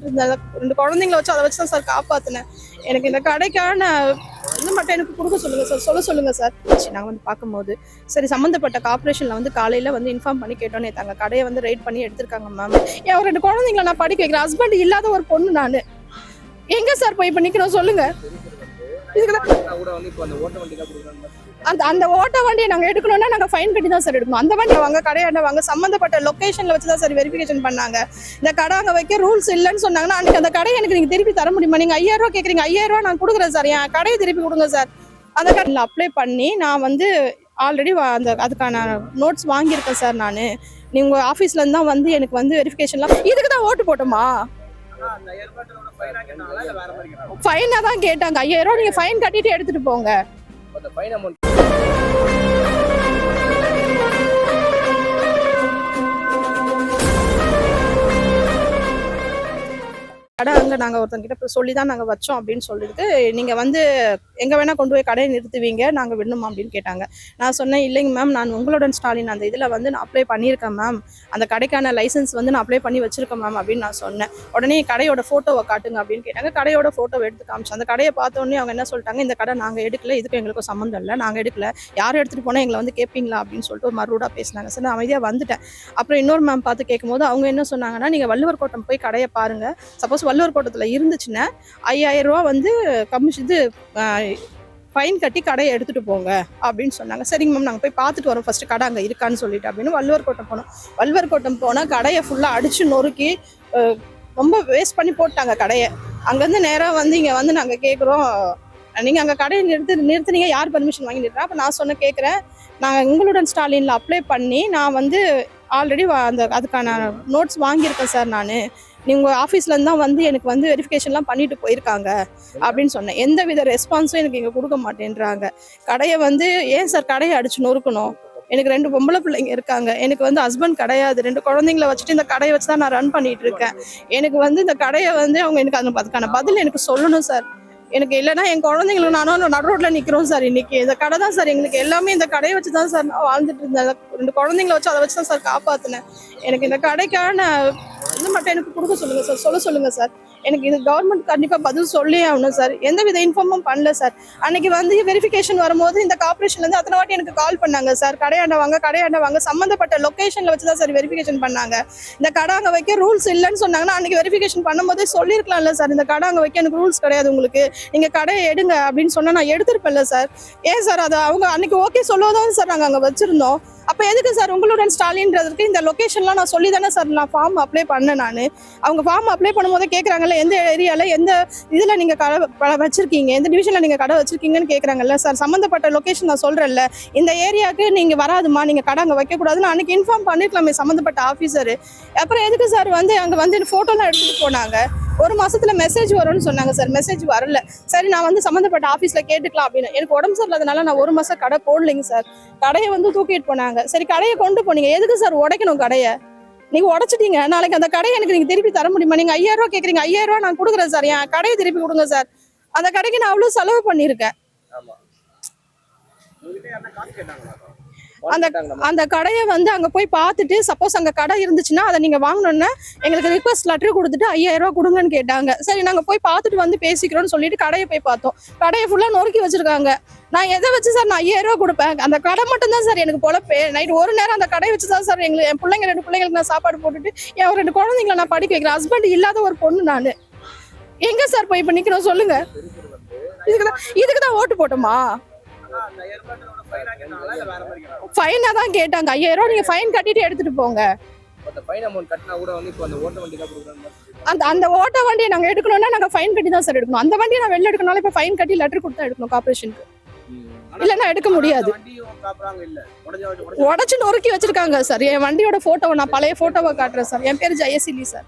வாழ்ந்துட்டு இருந்தேன் ரெண்டு குழந்தைங்கள வச்சு அதை வச்சு தான் சார் காப்பாத்தினேன். எனக்கு இந்த கடைக்கான இது மட்டும் எனக்கு கொடுக்க சொல்லுங்க சார். சொல்ல சொல்லுங்க சார். சரி நாங்கள் வந்து பார்க்கும்போது சரி சம்மந்தப்பட்ட கார்பரேஷன்ல வந்து காலையில வந்து இன்ஃபார்ம் பண்ணி கேட்டோன்னே தாங்க கடையை வந்து ரைட் பண்ணி எடுத்திருக்காங்க மேம் என் ரெண்டு குழந்தைங்கள நான் படிக்க வைக்கிறேன். ஹஸ்பண்ட் இல்லாத ஒரு பொண்ணு நான். எங்க சார் போய் பண்ணிக்கிறோம் நிக்கிறோம் சொல்லுங்க. அந்த வண்டி அந்த அந்த ஓட்ட வண்டியை நாங்க எடுக்கணும்னா நாங்க ஃபைன் கட்டி தான் சார் எடுக்கணும். அந்த வண்டியை வாங்க கடையாண்ட வாங்க சம்மந்தப்பட்ட லொகேஷன்ல வச்சு தான் சார் வெரிஃபிகேஷன் பண்ணாங்க. இந்த கடை அங்க வைக்க ரூல்ஸ் இல்லைன்னு சொன்னாங்கன்னா அன்னைக்கு அந்த கடையை எனக்கு நீங்க திருப்பி தர முடியுமா? நீங்க ஐயாயிரம் ரூபாய் கேக்குறீங்க. ஐயாயிரம் ரூபாய் நான் கொடுக்குறேன் சார் என் கடையை திருப்பி கொடுங்க சார் அந்த கடையில் அப்ளை பண்ணி நான் வந்து ஆல்ரெடி அந்த அதுக்கான நோட்ஸ் வாங்கியிருக்கேன் சார் நான். நீங்க ஆஃபீஸ்ல இருந்து தான் வந்து எனக்கு வந்து வெரிஃபிகேஷன்லாம் இதுக்கு தான் ஓட்டு போட்டோமா? ஃபைனா தான் கேட்டாங்க. ஐயாயிரம் ரூபாய் நீங்க ஃபைன் கட்டிட்டு எடுத்துட்டு போங்க. கடை அங்கே நாங்கள் ஒருத்தங்கிட்ட போய் சொல்லி தான் நாங்கள் வச்சோம் அப்படின்னு சொல்லிட்டு நீங்கள் வந்து எங்கே வேணால் கொண்டு போய் கடையை நிறுத்துவீங்க நாங்கள் விடணுமா அப்படின்னு கேட்டாங்க. நான் சொன்னேன் இல்லைங்க மேம் நான் உங்களுடன் ஸ்டாலின். அந்த இதில் வந்து நான் அப்ளை பண்ணியிருக்கேன் மேம் அந்த கடைக்கான லைசன்ஸ் வந்து நான் அப்ளை பண்ணி வச்சிருக்கேன் மேம் அப்படின்னு நான் சொன்னேன். உடனே கடையோட ஃபோட்டோவை காட்டுங்க அப்படின்னு கேட்டாங்க. கடையோட ஃபோட்டோவை எடுத்து காமிச்சு அந்த கடையை பார்த்தோன்னே அவங்க என்ன சொல்லிட்டாங்க இந்த கடை நாங்கள் எடுக்கல இதுக்கு எங்களுக்கு சம்மந்தம் இல்லை நாங்கள் எடுக்கல. யார் எடுத்துகிட்டு போனால் எங்களை வந்து கேட்பீங்களா அப்படின்னு சொல்லிட்டு ஒரு மறுரூடாக பேசினாங்க. சரி நான் அமைதியாக வந்துட்டேன். அப்புறம் இன்னொரு மேம் பார்த்து கேட்கும்போது அவங்க என்ன சொன்னாங்கன்னா நீங்கள் வள்ளுவர் கோட்டம் போய் கடையை பாருங்கள் சப்போஸ் வள்ளுவர் கோட்டத்தில் இருந்துச்சுன்னா ஐயாயிரம் ரூபா வந்து கமிஷன் இது ஃபைன் கட்டி கடையை எடுத்துகிட்டு போங்க அப்படின்னு சொன்னாங்க. சரிங்க மேம் நாங்கள் போய் பார்த்துட்டு வரோம். ஃபஸ்ட்டு கடை அங்கே இருக்கான்னு சொல்லிட்டு அப்படின்னு வள்ளுவர் கோட்டம் போனோம். வள்ளுவர் கோட்டம் போனால் கடையை ஃபுல்லாக அடித்து நொறுக்கி ரொம்ப வேஸ்ட் பண்ணி போட்டாங்க கடையை. அங்கேருந்து நேராக வந்து இங்கே வந்து நாங்கள் கேட்குறோம் நீங்கள் அங்கே கடையை நிறுத்து நிறுத்துனீங்க யார் பர்மிஷன் வாங்கி நிறுத்துறா? அப்போ நான் சொன்ன கேட்குறேன் நாங்கள் உங்களுடன் ஸ்டாலினில் அப்ளை பண்ணி நான் வந்து ஆல்ரெடி அந்த அதுக்கான நோட்ஸ் வாங்கியிருக்கேன் சார் நான். நீங்கள் ஆஃபீஸ்லேருந்து தான் வந்து எனக்கு வந்து வெரிஃபிகேஷன்லாம் பண்ணிட்டு போயிருக்காங்க அப்படின்னு சொன்னேன். எந்த வித ரெஸ்பான்ஸும் எனக்கு இங்கே கொடுக்க மாட்டேன்றாங்க. கடையை வந்து ஏன் சார் கடையை அடிச்சு நொறுக்கணும்? எனக்கு ரெண்டு பொம்பளை பிள்ளைங்க இருக்காங்க. எனக்கு வந்து ஹஸ்பண்ட் கிடையாது. ரெண்டு குழந்தைங்கள வச்சுட்டு இந்த கடையை வச்சு தான் நான் ரன் பண்ணிட்டு இருக்கேன். எனக்கு வந்து இந்த கடையை வந்து அவங்க எனக்கு அந்த அதுக்கான பதில் எனக்கு சொல்லணும் சார் எனக்கு இல்லைன்னா என் குழந்தைங்களுக்கு நானும் நடு ரோட்டில் நிற்கிறோம் சார் இன்னைக்கு. இந்த கடை தான் சார் எங்களுக்கு எல்லாமே இந்த கடையை வச்சு தான் சார் நான் வாழ்ந்துட்டு இருந்தேன். ரெண்டு குழந்தைங்கள வச்சு அதை வச்சு தான் சார் காப்பாற்றினேன் எனக்கு இந்த கடைக்கான இது மட்டும் எனக்கு கொடுக்க சொல்லுங்கள் சார். சொல்ல சொல்லுங்கள் சார். எனக்கு இது கவர்மெண்ட் கண்டிப்பாக பதில் சொல்லியே ஆகணும் சார். எந்த வித இன்ஃபார்மும் பண்ணல சார். அன்னைக்கு வந்து வெரிஃபிகேஷன் வரும்போது இந்த கார்பரேஷன்லேருந்து அத்தனை வாட்டி எனக்கு கால் பண்ணாங்க சார். கடையாண்ட வாங்க கடையாண்ட வாங்க சம்மந்தப்பட்ட லொக்கேஷனில் வச்சு தான் சார் வெரிஃபிகேஷன் பண்ணாங்க. இந்த கடை அங்கே வைக்க ரூல்ஸ் இல்லைன்னு சொன்னாங்கன்னா அன்னைக்கு வெரிஃபிகேஷன் பண்ணும்போதே சொல்லியிருக்கலாம்ல சார். இந்த கடை அங்கே வைக்க எனக்கு ரூல்ஸ் கிடையாது உங்களுக்கு. நீங்கள் கடையை எடுங்க அப்படின்னு சொன்னால் நான் எடுத்திருப்பேன்ல சார். ஏன் சார் அதை அவங்க அன்னைக்கு ஓகே சொல்லதான் சார் நாங்கள் அங்கே வச்சுருந்தோம். அப்போ எதுக்கு சார் உங்களுடன் ஸ்டாலின்றதுக்கு இந்த லொகேஷன்லாம் நான் சொல்லி தானே சார் நான் ஃபார்ம் அப்ளை பண்ணேன். நான். அவங்க ஃபார்ம் அப்ளை பண்ணும்போது கேட்குறாங்கல்ல எந்த ஏரியாவில் எந்த இதில் நீங்கள் கடை வச்சுருக்கீங்க? எந்த டிவிஷனில் நீங்கள் கடை வச்சுருக்கீங்கன்னு கேட்குறாங்கல்ல சார் சம்மந்தப்பட்ட லொக்கேஷன் நான் சொல்கிறேன்ல இந்த ஏரியாவுக்கு நீங்கள் வராதுமா நீங்கள் கடை அங்கே வைக்கக்கூடாதுன்னு அன்றைக்கி அன்னைக்கு இன்ஃபார்ம் பண்ணிருக்கலாமே சம்மந்தப்பட்ட ஆஃபீஸர் அப்புறம் எதுக்கு சார் வந்து அங்கே வந்து ஃபோட்டோலாம் எடுத்துகிட்டு போனாங்க? ஒரு மாசத்துல மெசேஜ் வரும்னு சொன்னாங்க சார். மெசேஜ் வரல. சரி நான் வந்து சம்மந்தப்பட்ட ஆஃபீஸில் கேட்டுக்கலாம் அப்படின்னு. எனக்கு உடம்பு சரியில்லாதனால நான் ஒரு மாதம் கடை போடலைங்க சார். கடையை வந்து தூக்கிட்டு போனாங்க. சரி கடையை கொண்டு போனீங்க. எதுக்கு சார் உடைக்கணும் கடையை? நீங்க உடச்சிட்டீங்க. நாளைக்கு அந்த கடையை எனக்கு நீங்க திருப்பி தர முடியுமா? நீங்க ஐயாயிரம் ரூபாய் கேக்குறீங்க. ஐயாயிரம் ரூபாய் நான் கொடுக்குறேன் சார். என் கடையை திருப்பி கொடுங்க சார். அந்த கடைக்கு நான் அவ்வளவு செலவு பண்ணியிருக்கேன். அந்த அந்த கடையை வந்து அங்க போய் பார்த்துட்டு சப்போஸ் அங்க கடை இருந்துச்சுன்னா அதை நீங்க வாங்கணும்னா எங்களுக்கு ரிக்வஸ்ட் லெட்டர் கொடுத்துட்டு ஐயாயிரம் ரூபாய் கொடுங்கன்னு கேட்டாங்க. சரி நாங்க போய் பார்த்துட்டு வந்து பேசிக்கிறோம்னு சொல்லிட்டு கடையை போய் பார்த்தோம். கடையை ஃபுல்லா நொறுக்கி வச்சிருக்காங்க. நான் எதை வச்சு சார் நான் ஐயாயிரம் ரூபாய் கொடுப்பேன்? அந்த கடை மட்டும் தான் சார் எனக்கு பொழப்பே. நைட் ஒரு நேரம் அந்த கடையை வச்சு தான் சார் எங்களுக்கு என் பிள்ளைங்க ரெண்டு பிள்ளைங்களுக்கு நான் சாப்பாடு போட்டுட்டு என் ரெண்டு குழந்தைங்கள நான் படிக்க வைக்கிறேன். ஹஸ்பண்ட் இல்லாத ஒரு பொண்ணு நான். எங்க சார் போய் இப்ப நிக்கணும் சொல்லுங்க. இதுக்கு தான் இதுக்கு தான் ஓட்டு போட்டோமா? அந்த ஐயாயிரம் ரூபாய் ஃபைனா கேட்டாங்களா இல்லை வேற மாதிரி கேட்டாங்க ஃபைனா தான் கேட்டாங்க ஐயாயிரம் ரூபாய் நீங்க ஃபைன் கட்டிட்டு எடுத்துட்டு போங்க அந்த அந்த ஓட்ட வண்டியை நாங்க எடுக்கணும்னா நாங்க ஃபைன் கட்டி தான் சார் எடுக்கணும். அந்த வண்டியை நான் வெளில எடுக்கனால இப்ப ஃபைன் கட்டி லெட்டர் கொடுத்தா எடுக்கணும் கார்பரேஷனுக்கு இல்லைன்னா எடுக்க முடியாது. உடச்சு நொறுக்கி வச்சிருக்காங்க சார் என் வண்டியோட போட்டோவை நான் பழைய போட்டோவை காட்டுறேன் சார் என் பேர் ஜெயசிலி சார்